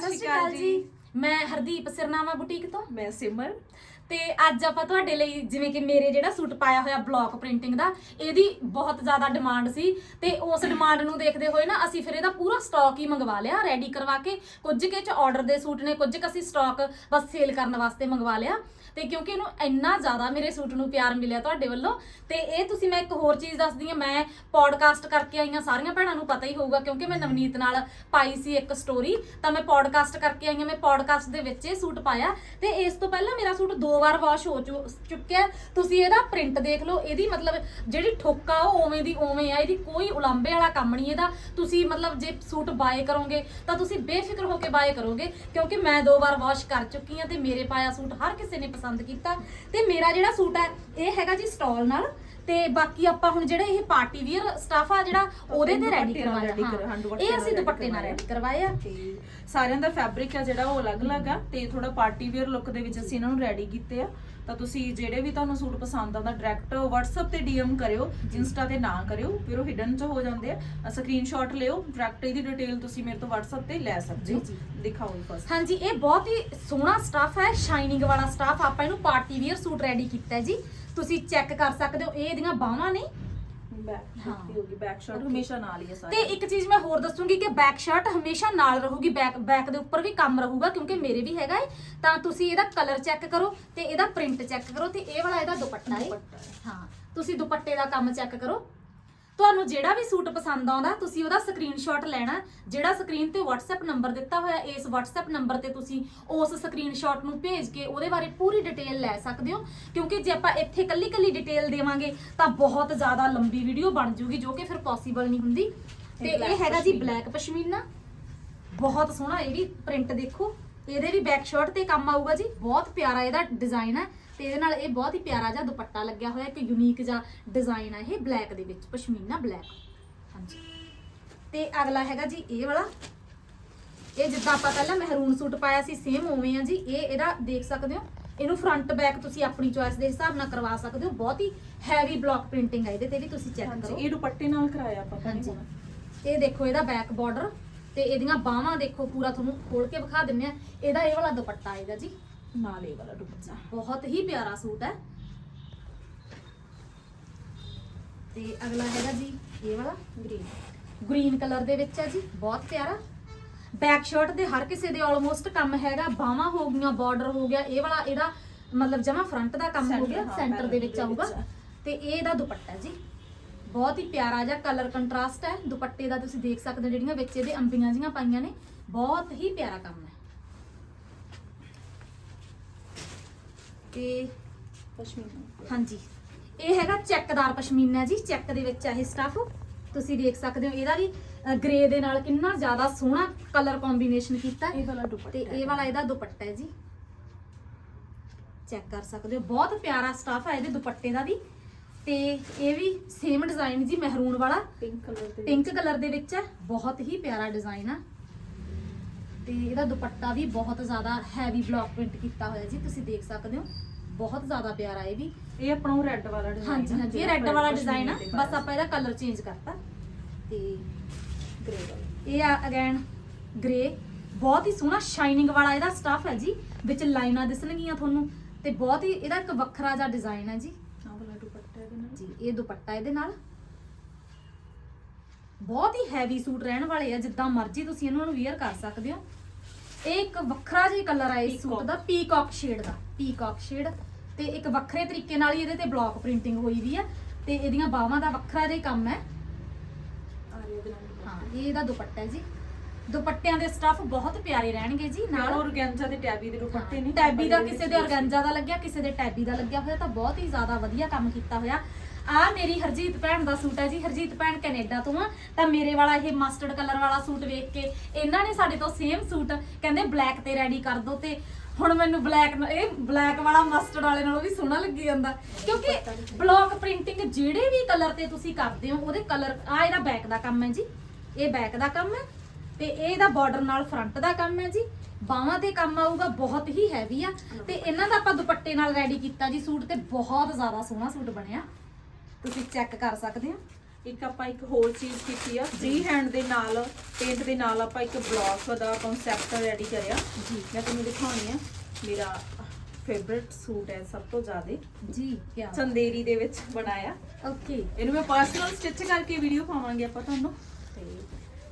ਸਤਿ ਸ਼੍ਰੀ ਅਕਾਲ ਜੀ। ਮੈਂ ਹਰਦੀਪ ਸਿਰਨਾਮਾ ਬੁਟੀਕ ਤੋਂ। ਮੈਂ ਸਿਮਰ। ਤੇ ਅੱਜ ਆਪਾਂ ਤੁਹਾਡੇ ਲਈ ਜਿਵੇਂ ਕਿ ਮੇਰੇ ਜਿਹੜਾ ਸੂਟ ਪਾਇਆ ਹੋਇਆ ਬਲੌਕ ਪ੍ਰਿੰਟਿੰਗ ਦਾ, ਇਹਦੀ ਬਹੁਤ ਜ਼ਿਆਦਾ ਡਿਮਾਂਡ ਸੀ ਤੇ ਉਸ ਡਿਮਾਂਡ ਨੂੰ ਦੇਖਦੇ ਹੋਏ ਨਾ ਅਸੀਂ ਫਿਰ ਇਹਦਾ ਪੂਰਾ ਸਟਾਕ ਹੀ ਮੰਗਵਾ ਲਿਆ ਰੈਡੀ ਕਰਵਾ ਕੇ ਕੁਝ ਕੇ ਚ ਆਰਡਰ ਦੇ ਸੂਟ ਨੇ, ਕੁਝ ਕੁ ਅਸੀਂ ਸਟਾਕ ਬਸ ਸੇਲ ਕਰਨ ਵਾਸਤੇ ਮੰਗਵਾ ਲਿਆ ਤੇ ਕਿਉਂਕਿ ਇਹਨੂੰ ਇੰਨਾ ਜ਼ਿਆਦਾ ਮੇਰੇ ਸੂਟ ਨੂੰ ਪਿਆਰ ਮਿਲਿਆ ਤੁਹਾਡੇ ਵੱਲੋਂ ਤੇ ਇਹ ਤੁਸੀਂ ਮੈਂ ਇੱਕ ਹੋਰ ਚੀਜ਼ ਦੱਸਦੀ ਹਾਂ, ਮੈਂ ਪੋਡਕਾਸਟ ਕਰਕੇ ਆਈਆਂ ਸਾਰੀਆਂ ਭੈਣਾਂ ਨੂੰ ਪਤਾ ਹੀ ਹੋਊਗਾ ਕਿਉਂਕਿ ਮੈਂ ਨਵਨੀਤ ਨਾਲ ਪਾਈ ਸੀ ਇੱਕ ਸਟੋਰੀ ਤਾਂ ਮੈਂ ਪੋਡਕਾਸਟ ਕਰਕੇ ਆਈਆਂ ਮੈਂ ਪੋਡਕਾਸਟ ਦੇ ਵਿੱਚ ਇਹ ਸੂਟ ਪਾਇਆ ਤੇ ਇਸ ਤੋਂ ਪਹਿਲਾਂ ਮੇਰਾ ਸੂਟ ਦੋ ਦੋ ਵਾਰ ਵਾਸ਼ ਹੋ ਚੁ- ਚੁੱਕਿਆ ਤੁਸੀਂ ਇਹਦਾ ਪ੍ਰਿੰਟ ਦੇਖ ਲਓ, ਇਹਦੀ ਮਤਲਬ ਜਿਹੜੀ ਠੋਕਾ ਉਹ ਉਵੇਂ ਦੀ ਉਵੇਂ ਆ, ਇਹਦੀ ਕੋਈ ਉਲਾਂਭੇ ਵਾਲਾ ਕੰਮ ਨਹੀਂ ਇਹਦਾ। ਤੁਸੀਂ ਮਤਲਬ ਜੇ ਸੂਟ ਬਾਏ ਕਰੋਗੇ, ਤਾਂ ਤੁਸੀਂ ਬੇਫਿਕਰ ਹੋ ਕੇ ਬਾਏ ਕਰੋਗੇ, ਕਿਉਂਕਿ ਮੈਂ ਦੋ ਵਾਰ ਵਾਸ਼ ਕਰ ਚੁੱਕੀ ਹਾਂ ਤੇ ਮੇਰੇ ਪਾਇਆ ਸੂਟ ਹਰ ਕਿਸੇ ਨੇ ਪਸੰਦ ਕੀਤਾ। ਤੇ ਮੇਰਾ ਜਿਹੜਾ ਸੂਟ ਹੈ, ਇਹ ਹੈਗਾ ਜੀ ਸਟਾਲ ਨਾਲ ਤੇ ਬਾਕੀ ਆਪਾਂ ਹੁਣ ਜਿਹੜੇ ਇਹ ਪਾਰਟੀ ਵੀਅਰ ਸਟਾਫ ਆ ਜਿਹੜਾ ਉਹਦੇ ਤੇ ਰੈਡੀ ਕਰਵਾਇਆ ਹਾਂ, ਇਹ ਅਸੀਂ ਦੁਪੱਟੇ ਨਾਲ। ਰੈਡੀ ਕਰਵਾਇਆ ਤੇ ਸਾਰਿਆਂ ਦਾ ਫੈਬਰਿਕ ਆ ਜਿਹੜਾ ਉਹ ਅਲੱਗ-ਅਲੱਗ ਆ ਤੇ ਥੋੜਾ ਪਾਰਟੀ ਵੇਅਰ ਲੁੱਕ ਦੇ ਵਿੱਚ ਅਸੀਂ ਇਹਨਾਂ ਨੂੰ ਰੈਡੀ ਕੀਤੇ ਆ। ਤਾਂ ਤੁਸੀਂ ਜਿਹੜੇ ਵੀ ਤੁਹਾਨੂੰ ਸੂਟ ਪਸੰਦ ਆਉਂਦਾ ਡਾਇਰੈਕਟ WhatsApp ਤੇ DM ਕਰਿਓ ਇੰਸਟਾ ਤੇ ਨਾ ਕਰਿਓ ਫਿਰ ਉਹ ਹਿਡਨ ਚ ਹੋ ਜਾਂਦੇ ਆ। ਸਕਰੀਨਸ਼ਾਟ ਲਿਓ ਡਾਇਰੈਕਟ ਇਹਦੀ ਡਿਟੇਲ ਤੁਸੀਂ ਮੇਰੇ ਤੋਂ WhatsApp ਤੇ ਲੈ ਸਕਦੇ ਹੋ। ਜੀ, ਦਿਖਾਓ ਫਸਟ ਹਾਂਜੀ ਇਹ ਬਹੁਤ ਹੀ ਸੋਹਣਾ ਸਟਾਫ ਹੈ ਸ਼ਾਈਨਿੰਗ ਵਾਲਾ ਸਟਾਫ ਆਪਾਂ ਇਹਨੂੰ ਪਾਰਟੀ ਵੀਅਰ ਸੂਟ ਰੈਡੀ ਕੀਤਾ ਹੈ ਜੀ। ਤੁਸੀਂ ਚੈੱਕ ਕਰ ਸਕਦੇ ਹੋ ਇਹ ਇਹਦੀਆਂ ਬਾਹਾਂ ਨੇ। ਬੈਕ ਹਾਂ। ਸ਼ਰਟ ਹੋਗੀ ਬੈਕ ਸ਼ਰਟ Okay. ਹਮੇਸ਼ਾ ਨਾਲ ਹੀ ਆ ਤੇ ਸਾਰੇ ਇੱਕ ਚੀਜ਼ ਮੈਂ ਹੋਰ ਦੱਸੂਗੀ ਕਿ ਬੈਕ ਸ਼ਰਟ ਹਮੇਸ਼ਾ ਨਾਲ ਰਹੂਗੀ ਬੈਕ ਬੈਕ ਦੇ ਉੱਪਰ ਵੀ ਕੰਮ ਰਹੂਗਾ ਕਿਉਂਕਿ ਮੇਰੇ ਵੀ ਹੈਗਾ ਹੈ ਤਾਂ ਤੁਸੀਂ ਇਹਦਾ ਕਲਰ ਚੈੱਕ ਕਰੋ ਤੇ ਇਹਦਾ ਪ੍ਰਿੰਟ ਚੈੱਕ ਕਰੋ ਤੇ ਇਹ ਵਾਲਾ ਇਹਦਾ ਦੁਪੱਟਾ ਹੈ ਦੁਪੱਟਾ ਹੈ। ਹਾਂ ਤੁਸੀਂ ਦੁਪੱਟੇ ਦਾ ਕੰਮ ਚੈੱਕ ਕਰੋ ਤੁਹਾਨੂੰ ਜਿਹੜਾ ਵੀ ਸੂਟ ਪਸੰਦ ਆਉਂਦਾ ਤੁਸੀਂ ਉਹਦਾ ਸਕਰੀਨਸ਼ਾਟ ਲੈਣਾ। ਜਿਹੜਾ ਸਕਰੀਨ ਤੇ WhatsApp ਨੰਬਰ ਦਿੱਤਾ ਹੋਇਆ ਇਸ WhatsApp ਨੰਬਰ ਤੇ ਤੁਸੀਂ ਉਸ ਸਕਰੀਨਸ਼ਾਟ ਨੂੰ ਭੇਜ ਕੇ ਉਹਦੇ ਬਾਰੇ ਪੂਰੀ ਡਿਟੇਲ ਲੈ ਸਕਦੇ ਹੋ। ਕਿਉਂਕਿ ਜੇ ਆਪਾਂ ਇੱਥੇ ਕੱਲੀ ਕੱਲੀ ਡਿਟੇਲ ਦੇਵਾਂਗੇ ਤਾਂ ਬਹੁਤ ਜ਼ਿਆਦਾ ਲੰਬੀ ਵੀਡੀਓ ਬਣ ਜੂਗੀ ਜੋ ਕਿ ਫਿਰ ਪੋਸੀਬਲ ਨਹੀਂ ਹੁੰਦੀ। ਤੇ ਇਹ ਹੈਗਾ ਜੀ। ਬਲੈਕ ਪਸ਼ਮੀਨਾ। ਬਹੁਤ ਸੋਹਣਾ ਇਹ ਵੀ ਪ੍ਰਿੰਟ ਦੇਖੋ। ਇਹਦੇ ਵੀ ਬੈਕ ਸ਼ਰਟ ਤੇ ਕੰਮ ਆਊਗਾ ਜੀ। ਬਹੁਤ ਪਿਆਰਾ ਇਹਦਾ ਡਿਜ਼ਾਈਨ ਹੈ ਤੇ ਇਹਦੇ ਨਾਲ ਇਹ ਬਹੁਤ ਹੀ ਪਿਆਰਾ ਜਿਹਾ ਦੁਪੱਟਾ ਲੱਗਿਆ ਹੋਇਆ ਇੱਕ ਯੂਨੀਕ ਜਿਹਾ ਡਿਜ਼ਾਈਨ ਹੈ ਇਹ ਬਲੈਕ ਦੇ ਵਿੱਚ ਪਸ਼ਮੀਨਾ ਬਲੈਕ ਹਾਂਜੀ। ਤੇ ਅਗਲਾ ਹੈਗਾ ਜੀ ਇਹ ਵਾਲਾ। ਇਹ ਜਿੱਦਾਂ ਆਪਾਂ ਪਹਿਲਾਂ ਮਹਿਰੂਨ ਸੂਟ ਪਾਇਆ ਸੀ ਸੇਮ ਉਵੇਂ ਆ ਜੀ। ਇਹ ਇਹਦਾ ਦੇਖ ਸਕਦੇ ਹੋ ਇਹਨੂੰ ਫਰੰਟ ਬੈਕ ਤੁਸੀਂ ਆਪਣੀ ਚੋਇਸ ਦੇ ਹਿਸਾਬ ਨਾਲ ਕਰਵਾ ਸਕਦੇ ਹੋ। ਬਹੁਤ ਹੀ ਹੈਵੀ ਬਲੌਕ ਪ੍ਰਿੰਟਿੰਗ ਹੈ ਇਹਦੇ ਤੇ ਵੀ ਤੁਸੀਂ ਚੈੱਕ ਕਰੋ। ਇਹ ਦੁਪੱਟੇ ਨਾਲ ਕਰਾਇਆ ਆਪਾਂ ਹਾਂਜੀ। ਇਹ ਦੇਖੋ ਇਹਦਾ ਬੈਕ ਬਾਰਡਰ ਤੇ ਇਹਦੀਆਂ ਬਾਹਾਂ ਦੇਖੋ ਪੂਰਾ ਤੁਹਾਨੂੰ ਖੋਲ ਕੇ ਵਿਖਾ ਦਿੰਨੇ ਆ। ਇਹਦਾ ਇਹ ਵਾਲਾ ਦੁਪੱਟਾ ਆਏਗਾ ਜੀ। ਨਾਲ ਇਹ ਵਾਲਾ ਦੁਪੱਟਾ। ਬਹੁਤ ਹੀ ਪਿਆਰਾ ਸੂਟ ਹੈ। ਤੇ ਅਗਲਾ ਹੈਗਾ ਜੀ ਇਹ ਵਾਲਾ ਗ੍ਰੀਨ ਗ੍ਰੀਨ ਕਲਰ ਦੇ ਵਿੱਚ ਹੈ ਜੀ ਬਹੁਤ ਪਿਆਰਾ। ਬੈਕ ਸ਼ਰਟ ਦੇ ਹਰ ਕਿਸੇ ਦੇ ਆਲਮੋਸਟ ਕੰਮ ਹੈਗਾ। ਬਾਹਾਂ ਹੋ ਗਈਆਂ ਬਾਰਡਰ ਹੋ ਗਿਆ। ਇਹ ਵਾਲਾ ਇਹਦਾ ਮਤਲਬ ਜਮਾ ਫਰੰਟ ਦਾ ਕੰਮ ਹੋ ਗਿਆ ਸੈਂਟਰ ਦੇ ਵਿੱਚ ਆਊਗਾ। ਤੇ ਇਹ ਇਹਦਾ ਦੁਪੱਟਾ ਜੀ। ਬਹੁਤ ਹੀ ਪਿਆਰਾ ਜਿਹਾ ਕਲਰ ਕੰਟਰਾਸਟ ਹੈ। ਦੁਪੱਟੇ ਦਾ ਤੁਸੀਂ ਦੇਖ ਸਕਦੇ ਹੋ ਜਿਹੜੀਆਂ ਵਿੱਚ ਇਹਦੇ ਅੰਬੀਆਂ ਜੀਆਂ ਪਾਈਆਂ ਨੇ। ਬਹੁਤ ਹੀ ਪਿਆਰਾ ਕੰਮ ਹੈ। ਤੇ ਪਸ਼ਮੀਨਾ। ਹਾਂਜੀ। ਇਹ ਹੈਗਾ ਚੈੱਕਦਾਰ ਪਸ਼ਮੀਨਾ ਜੀ। ਚੈੱਕ ਦੇ ਵਿੱਚ ਆ ਇਹ ਸਟਫ ਤੁਸੀਂ ਦੇਖ ਸਕਦੇ ਹੋ ਇਹਦਾ ਵੀ ਗ੍ਰੇ ਦੇ ਨਾਲ ਕਿੰਨਾ ਜ਼ਿਆਦਾ ਸੋਹਣਾ ਕਲਰ ਕੰਬੀਨੇਸ਼ਨ ਕੀਤਾ ਹੈ। ਇਹ ਵਾਲਾ ਦੁਪੱਟਾ ਤੇ ਹੈ। ਇਹ ਵਾਲਾ ਇਹਦਾ ਦੁਪੱਟਾ ਹੈ ਜੀ। ਚੈੱਕ ਕਰ ਸਕਦੇ ਹੋ। ਬਹੁਤ ਪਿਆਰਾ ਸਟਫ ਹੈ ਇਹਦੇ ਦੁਪੱਟੇ ਦਾ ਵੀ। ਤੇ ਇਹ ਵੀ ਸੇਮ ਡਿਜ਼ਾਈਨ ਜੀ ਮਹਿਰੂਨ ਵਾਲਾ। ਪਿੰਕ ਕਲਰ ਦੇ ਪਿੰਕ ਕਲਰ ਦੇ ਵਿੱਚ ਹੈ। ਬਹੁਤ ਹੀ ਪਿਆਰਾ ਡਿਜ਼ਾਈਨ ਆ। ਤੇ ਇਹਦਾ ਦੁਪੱਟਾ ਵੀ ਬਹੁਤ ਜ਼ਿਆਦਾ ਹੈਵੀ ਬਲੌਕ ਪ੍ਰਿੰਟ ਕੀਤਾ ਹੋਇਆ ਜੀ ਤੁਸੀਂ ਦੇਖ ਸਕਦੇ ਹੋ। ਬਹੁਤ ਜ਼ਿਆਦਾ ਪਿਆਰਾ ਇਹ ਵੀ। ਇਹ ਆਪਣਾ ਉਹ ਰੈੱਡ ਵਾਲਾ ਡਿਜ਼ਾਈਨ ਹਾਂਜੀ ਹਾਂਜੀ ਇਹ ਰੈੱਡ ਵਾਲਾ ਡਿਜ਼ਾਈਨ ਆ। ਬਸ ਆਪਾਂ ਇਹਦਾ ਕਲਰ ਚੇਂਜ ਕਰਤਾ। ਤੇ ਗ੍ਰੇ ਵਾਲਾ। ਇਹ ਆ ਅਗੇਨ ਗ੍ਰੇ ਬਹੁਤ ਹੀ ਸੋਹਣਾ ਸ਼ਾਈਨਿੰਗ ਵਾਲਾ ਇਹਦਾ ਸਟਫ ਹੈ ਜੀ ਵਿੱਚ ਲਾਈਨਾਂ ਦਿਸਣਗੀਆਂ ਤੁਹਾਨੂੰ। ਤੇ ਬਹੁਤ ਹੀ ਇਹਦਾ ਇੱਕ ਵੱਖਰਾ ਜਿਹਾ ਡਿਜ਼ਾਈਨ ਹੈ ਜੀ। ਦੁਪੱਟਾ ਇਹਦੇ ਨਾਲ? ਜੀ ਇਹ ਦੁਪੱਟਾ ਇਹਦੇ ਨਾਲ। ਬਹੁਤ ਹੀ ਹੈਵੀ ਸੂਟ ਰਹਿਣ ਵਾਲੇ ਆ ਜਿੱਦਾਂ ਮਰਜ਼ੀ ਤੁਸੀਂ ਇਹਨਾਂ ਨੂੰ ਵੇਅਰ ਕਰ ਸਕਦੇ ਹੋ। ਇਹ ਇੱਕ ਵੱਖਰਾ ਜਿਹਾ ਕਲਰ ਆ ਇਸ ਸੂਟ। ਦਾ ਪੀਕਾਕ ਸ਼ੇਡ ਦਾ ਪੀਕਾਕ ਸ਼ੇਡ ਤੇ ਇੱਕ ਵੱਖਰੇ ਤਰੀਕੇ ਨਾਲ ਹੀ ਇਹਦੇ ਤੇ ਬਲੌਕ ਪ੍ਰਿੰਟਿੰਗ ਹੋਈ ਵੀ ਆ। ਤੇ ਇਹਦੀਆਂ ਬਾਹਾਂ ਦਾ ਵੱਖਰਾ ਜਿਹਾ ਕੰਮ ਹੈ। ਹਾਂ ਇਹ ਇਹਦਾ ਦੁਪੱਟਾ ਹੈ ਜੀ। ਦੁਪੱਟਿਆਂ ਦੇ ਸਟੱਫ ਬਹੁਤ ਪਿਆਰੇ ਰਹਿਣਗੇ ਜੀ ਨਾਲ ਨਾਲ ਔਰਗੈਂਜਾ ਦੇ ਟੈਬੀ ਦੇ ਦੁਪੱਟੇ ਨੇ ਟੈਬੀ ਦਾ ਕਿਸੇ ਦੇ ਔਰਗੈਂਜਾ ਦਾ ਲੱਗਿਆ ਕਿਸੇ ਦੇ ਟੈਬੀ ਦਾ ਲੱਗਿਆ ਹੋਇਆ ਤਾਂ ਬਹੁਤ ਹੀ ਜ਼ਿਆਦਾ ਵਧੀਆ ਕੰਮ ਕੀਤਾ ਹੋਇਆ। ਆ ਮੇਰੀ ਹਰਜੀਤ ਭੈਣ ਦਾ ਸੂਟ ਹੈ ਜੀ ਹਰਜੀਤ ਭੈਣ ਕੈਨੇਡਾ ਤੋਂ ਆ ਤਾਂ ਮੇਰੇ ਵਾਲਾ ਇਹ ਮਸਟਰਡ ਕਲਰ ਵਾਲਾ ਸੂਟ ਵੇਖ ਕੇ ਇਹਨਾਂ ਨੇ ਸਾਡੇ ਤੋਂ ਸੇਮ ਸੂਟ ਕਹਿੰਦੇ ਬਲੈਕ ਤੇ ਰੈਡੀ ਕਰ ਦੋ ਤੇ ਹੁਣ ਮੈਨੂੰ ਬਲੈਕ ਇਹ ਬਲੈਕ ਵਾਲਾ ਮਸਟਰਡ ਵਾਲੇ ਨਾਲੋਂ ਵੀ ਸੋਹਣਾ ਲੱਗੀ ਜਾਂਦਾ। ਕਿਉਂਕਿ ਬਲੌਕ ਪ੍ਰਿੰਟਿੰਗ ਜਿਹੜੇ ਵੀ ਕਲਰ ਤੇ ਤੁਸੀਂ ਕਰਦੇ ਹੋ ਉਹਦੇ ਕਲਰ ਆ ਇਹਦਾ ਬੈਕ ਦਾ ਕੰਮ ਹੈ ਜੀ ਇਹ ਬੈਕ ਦਾ ਕੰਮ ਹੈ। ਤੇ ਇਹ ਇਹਦਾ ਬਾਰਡਰ ਨਾਲ ਫਰੰਟ ਦਾ ਕੰਮ ਹੈ ਜੀ। ਬਾਹਾਂ ਤੇ ਕੰਮ ਆਊਗਾ ਬਹੁਤ ਹੀ ਹੈਵੀ ਆ। ਤੇ ਇਹਨਾਂ ਦਾ ਆਪਾਂ ਦੁਪੱਟੇ ਨਾਲ ਰੈਡੀ ਕੀਤਾ ਜੀ ਸੂਟ ਤੇ ਬਹੁਤ ਜ਼ਿਆਦਾ ਸੋਹਣਾ ਸੂਟ ਬਣਿਆ। ਤੁਸੀਂ ਚੈੱਕ ਕਰ ਸਕਦੇ ਹੋ। ਇੱਕ ਆਪਾਂ ਇੱਕ ਹੋਰ ਚੀਜ਼ ਕੀਤੀ ਆ ਫ੍ਰੀ ਹੈਂਡ ਦੇ ਨਾਲ ਪੇਂਟ ਦੇ ਨਾਲ ਆਪਾਂ ਇੱਕ ਬਲੌਕ ਦਾ ਕਨਸੈਪਟ ਰੈਡੀ ਕਰਿਆ। ਜੀ। ਮੈਂ ਤੁਹਾਨੂੰ ਦਿਖਾਉਣੀ ਆ। ਮੇਰਾ ਫੇਵਰਿਟ ਸੂਟ ਹੈ ਸਭ ਤੋਂ ਜ਼ਿਆਦਾ। ਜੀ ਕੀ ਚੰਦੇਰੀ ਦੇ ਵਿੱਚ ਬਣਾਇਆ। ਓਕੇ ਇਹਨੂੰ ਮੈਂ ਪਰਸਨਲ ਸਟਿਚ ਕਰਕੇ ਵੀਡੀਓ ਪਾਵਾਂਗੇ ਆਪਾਂ ਤੁਹਾਨੂੰ। ਤੇ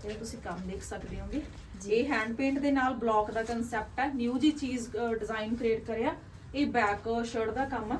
ਇਹ ਤੁਸੀਂ ਕੰਮ ਦੇਖ ਸਕਦੇ ਹੋਗੇ। ਇਹ ਹੈਂਡ ਪੇਂਟ ਦੇ ਨਾਲ ਬਲੌਕ ਦਾ ਕਨਸੈਪਟ ਹੈ। ਨਿਊ ਜੀ ਚੀਜ਼ ਡਿਜ਼ਾਈਨ ਕ੍ਰੀਏਟ ਕਰਿਆ। ਇਹ ਬੈਕ ਸ਼ਰਟ ਦਾ ਕੰਮ ਆ।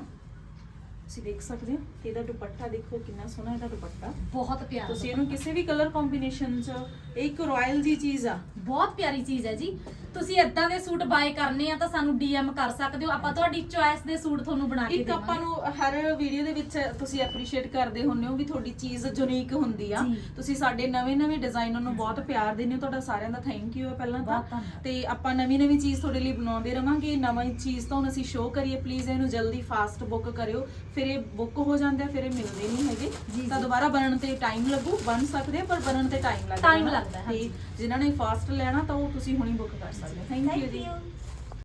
ਤੁਸੀਂ ਦੇਖ ਸਕਦੇ ਹੋ ਤੇ ਇਹਦਾ ਦੁਪੱਟਾ ਦੇਖੋ ਕਿੰਨਾ ਸੋਹਣਾ ਇਹਦਾ ਦੁਪੱਟਾ। ਬਹੁਤ ਪਿਆਰਾ ਤੁਸੀਂ ਇਹਨੂੰ ਕਿਸੇ ਵੀ ਕਲਰ ਕੰਬੀਨੇਸ਼ਨ ਚ ਇਹ ਇੱਕ ਰਾਇਲ ਜੀ ਚੀਜ਼ ਆ। ਬਹੁਤ ਪਿਆਰੀ ਚੀਜ਼ ਹੈ ਜੀ। ਤੁਸੀਂ ਇਦਾਂ ਦੇ ਸੂਟ ਬਾਏ ਕਰਨੇ ਆ ਤਾਂ ਸਾਨੂੰ ਡੀਐਮ ਕਰ ਸਕਦੇ ਹੋ। ਆਪਾਂ ਤੁਹਾਡੀ ਚੁਆਇਸ ਦੇ ਸੂਟ ਤੁਹਾਨੂੰ ਬਣਾ ਕੇ ਇੱਕ ਆਪਾਂ ਦੇਵਾਂਗੇ। ਨੂੰ ਹਰ ਵੀਡੀਓ ਦੇ ਵਿੱਚ ਤੁਸੀਂ ਐਪਰੀਸ਼ੀਏਟ ਕਰਦੇ ਹੁੰਦੇ ਹੋ ਵੀ ਤੁਹਾਡੀ ਚੀਜ਼ ਯੂਨੀਕ ਹੁੰਦੀ ਆ। ਜੀ। ਤੁਸੀਂ ਸਾਡੇ ਨਵੇਂ-ਨਵੇਂ ਡਿਜ਼ਾਈਨਰ ਨੂੰ ਬਹੁਤ ਪਿਆਰ ਦਿੰਦੇ ਹੋ। ਤੁਹਾਡਾ ਸਾਰਿਆਂ ਦਾ ਥੈਂਕ ਯੂ ਹੈ ਪਹਿਲਾਂ ਤਾਂ। ਧੰਨਵਾਦ। ਤੇ ਆਪਾਂ ਨਵੀਂ-ਨਵੀਂ ਚੀਜ਼ ਤੁਹਾਡੇ ਲਈ ਬਣਾਉਂਦੇ ਰਵਾਂਗੇ। ਨਵੀਂ ਚੀਜ਼ ਤੁਹਾਨੂੰ ਅਸੀਂ ਸ਼ੋਅ ਕਰੀਏ। ਪਲੀਜ਼ ਇਹਨੂੰ ਜਲਦੀ ਫਾਸਟ ਬੁੱਕ ਕਰਿਓ। ਫਿਰ ਇਹ ਬੁੱਕ ਹੋ ਜਾਂਦੇ ਫਿਰ ਇਹ ਮਿਲਦੇ ਨਹੀਂ ਹੈਗੇ। ਤਾਂ। ਦੁਬਾਰਾ ਬਣਨ ਤੇ ਟਾਈਮ ਲੱਗੂ ਬਣ ਸਕਦੇ ਆ ਪਰ ਬਣਨ ਤੇ ਟਾਈਮ ਲੱਗਦਾ Time ਲੱਗਦਾ ਹੈ। ਜਿਨ੍ਹਾਂ ਨੇ ਫਾਸਟ ਲੈਣਾ ਤਾਂ ਉਹ ਤੁਸੀਂ ਹੁਣੀ ਬੁੱਕ ਕਰ ਸਕਦੇ ਹੋ। ਥੈਂਕ ਯੂ ਜੀ।